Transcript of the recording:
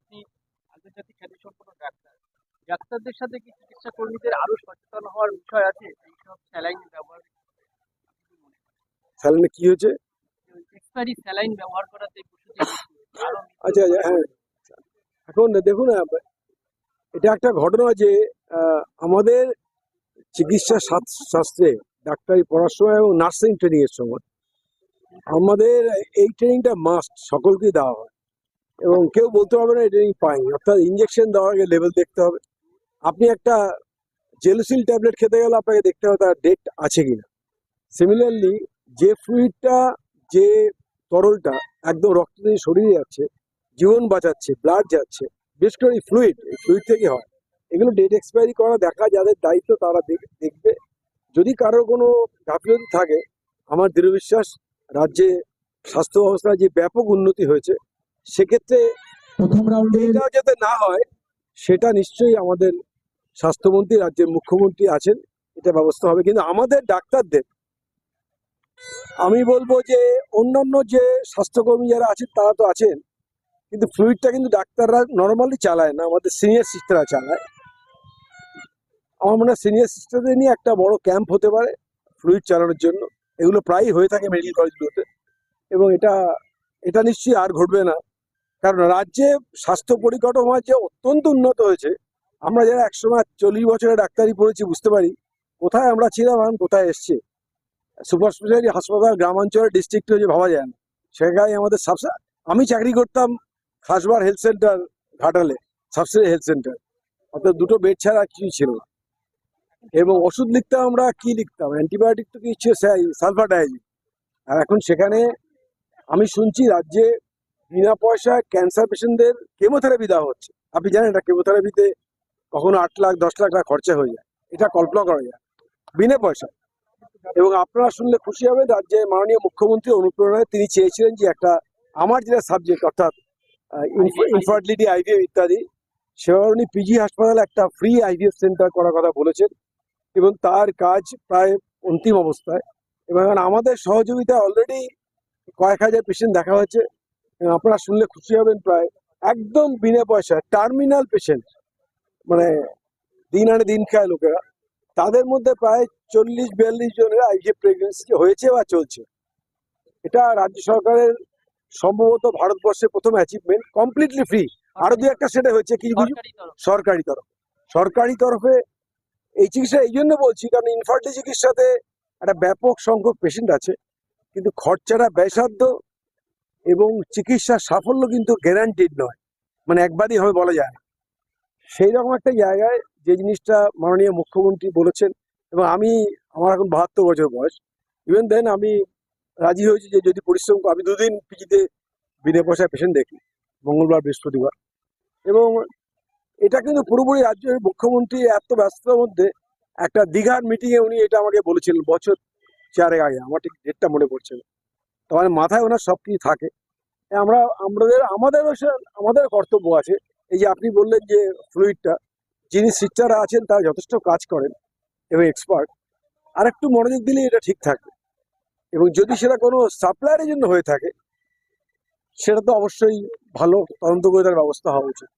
আপনি আন্তর্জাতিক খ্যাতি সম্পন্ন ডাক্তার। ডাক্তারদের সাথে কি চিকিৎসা কর্মীদের আরও সচেতন হওয়ার বিষয় আছে? এইসব স্যালাইন ব্যবহার স্যালাইনে কি হয়েছে? এক্সপায়ারি স্যালাইন ব্যবহার করাতে আচ্ছা আচ্ছা হ্যাঁ। এখন দেখুন এটা একটা ঘটনা যে আমাদের চিকিৎসা শাস্ত্রে ডাক্তারি পড়ার সময় এবং নার্সিং ট্রেনিং এর সময় আমাদের এই ট্রেনিংটা মাস্ট সকলকেই দেওয়া হয়। এবং কেউ বলতে পারবে না এটা পায়নি অর্থাৎ ইঞ্জেকশন দেওয়ার আগে লেভেল দেখতে হবে। আপনি একটা জেলুসিল ট্যাবলেট খেতে গেলে আপনাকে দেখতে হবে তার ডেট আছে কিনা। সিমিলারলি যে ফ্লুইডটা যে তরলটা একদম রক্ত দিয়ে শরীরে যাচ্ছে, জীবন বাঁচাচ্ছে ব্লাড যাচ্ছে, বিশেষ করে এই ফ্লুইড এই ফ্লুইড থেকে হয়, এগুলো ডেট এক্সপায়ারি করা দেখা যাদের দায়িত্ব তারা দেখ- দেখবে। যদি কারোর কোনো গাফিলতি থাকে, আমার দৃঢ় বিশ্বাস, রাজ্যে স্বাস্থ্য ব্যবস্থার যে ব্যাপক উন্নতি হয়েছে সেক্ষেত্রে প্রথম রাউন্ডে এটা যাতে না হয় সেটা নিশ্চয়ই আমাদের স্বাস্থ্যমন্ত্রী রাজ্যের মুখ্যমন্ত্রী আছেন এটা ব্যবস্থা হবে। কিন্তু আমাদের ডাক্তারদের আমি বলব যে অন্যান্য যে স্বাস্থ্যকর্মী যারা আছেন তারা তো আছেন কিন্তু ফ্লুইডটা কিন্তু ডাক্তাররা নর্মালি চালায় না আমাদের সিনিয়র সিস্টাররা চালায়। আমার মনে হয় সিনিয়র সিস্টারদের নিয়ে একটা বড় ক্যাম্প হতে পারে ফ্লুইড চালানোর জন্য। এগুলো প্রায়ই হয়ে থাকে মেডিকেল কলেজগুলোতে এবং এটা এটা নিশ্চয়ই আর ঘটবে না। কারণ রাজ্যে স্বাস্থ্য পরিকাঠামো যে অত্যন্ত উন্নত হয়েছে, আমরা যারা একসময় চল্লিশ বছরে ডাক্তারি পড়েছি বুঝতে পারি, কোথায় আমরা ছিলাম এখন কোথায় এসছে। সুপার স্পেশালিটি হাসপাতাল গ্রামাঞ্চলের ডিস্ট্রিক্টে যে ভাবা যায় না। সেখানে আমাদের সাবসা আমি চাকরি করতাম খাসবার হেলথ সেন্টার ঘাটালে, সাবসিডি হেলথ সেন্টার অর্থাৎ দুটো বেড ছাড়া কিছুই ছিল না। এবং ওষুধ লিখতাম আমরা, কি লিখতাম? অ্যান্টিবায়োটিক তো কি ছিল সালফার ডায়াজিন। আর এখন সেখানে আমি শুনছি রাজ্যে বিনা পয়সায় ক্যান্সার পেশেন্টদের কেমোথেরাপি দেওয়া হচ্ছে। আপনি জানেন এটা কেমোথেরাপিতে কখনো আট লাখ, দশ লাখ টাকা খরচা হয়ে যায়। এটা কল্পনা করা যায়। বিনা পয়সা এবং আপনারা শুনলে খুশি হবে রাজ্যের মাননীয় মুখ্যমন্ত্রী অনুপ্রেরণায় তিনি চেয়েছিলেন যে একটা আমার যেটা সাবজেক্ট অর্থাৎ ইনফার্টিলিটি আইভিএফ ইত্যাদি সেবার উনি পিজি হাসপাতালে একটা ফ্রি আইভিএফ সেন্টার করার কথা বলেছেন এবং তার কাজ প্রায় অন্তিম অবস্থায়। এবং আমাদের সহযোগিতা অলরেডি কয়েক হাজার পেশেন্ট দেখা হয়েছে। আপনারা শুনলে খুশি হবেন প্রায়। একদম বিনা পয়সা টার্মিনাল পেশেন্ট মানে দিন আনে দিন খায় লোকেরা। তাদের মধ্যে প্রায় চল্লিশ বিয়াল্লিশ জনের আইভিএফ প্রেগনেন্সি হয়েছে বা চলছে। এটা রাজ্য সরকারের সম্ভবত ভারতবর্ষের প্রথম অ্যাচিভমেন্ট কমপ্লিটলি ফ্রি আরও দু একটা সেটা হয়েছে কি কিছু সরকারি তরফ। সরকারি তরফ। সরকারি তরফে এই চিকিৎসা এই জন্য বলছি কারণ ইনফার্টি চিকিৎসাতে একটা ব্যাপক সংখ্যক পেশেন্ট আছে। কিন্তু খরচাটা ব্যয়সাধ্য এবং চিকিৎসার সাফল্য কিন্তু গ্যারান্টিড নয়। মানে একবারই হবে বলা যায় না। সেই রকম একটা জায়গায় যে জিনিসটা মাননীয় মুখ্যমন্ত্রী বলেছেন, এবং আমি, আমার এখন বাহাত্তর বছর বয়স ইভেন দেন আমি রাজি হয়েছি যে যদি পরিশ্রম আমি দুদিন পিজিতে বিনা পয়সায় পেশেন্ট দেখি, মঙ্গলবার, বৃহস্পতিবার। এবং এটা কিন্তু পুরোপুরি রাজ্যের মুখ্যমন্ত্রী এত ব্যস্ততার মধ্যে একটা দীঘার মিটিংয়ে উনি এটা আমাকে বলেছিলেন বছর চারেক আগে, আমার ঠিক ডেটটা মনে পড়ছে না। তো মানে মাথায় ওনার সব কিছু থাকে। আমরা, আমাদের আমাদের আমাদের কর্তব্য আছে, এই যে আপনি বললেন যে ফ্লুইডটা যিনি সিস্টাররা আছেন তারা যথেষ্ট কাজ করেন এবং এক্সপার্ট আর একটু মনোযোগ দিলে এটা ঠিক থাকবে। এবং যদি সেটা কোনো সাপ্লায়ারের জন্য হয়ে থাকে, সেটা তো অবশ্যই ভালো তদন্ত করে তার ব্যবস্থা হওয়া উচিত।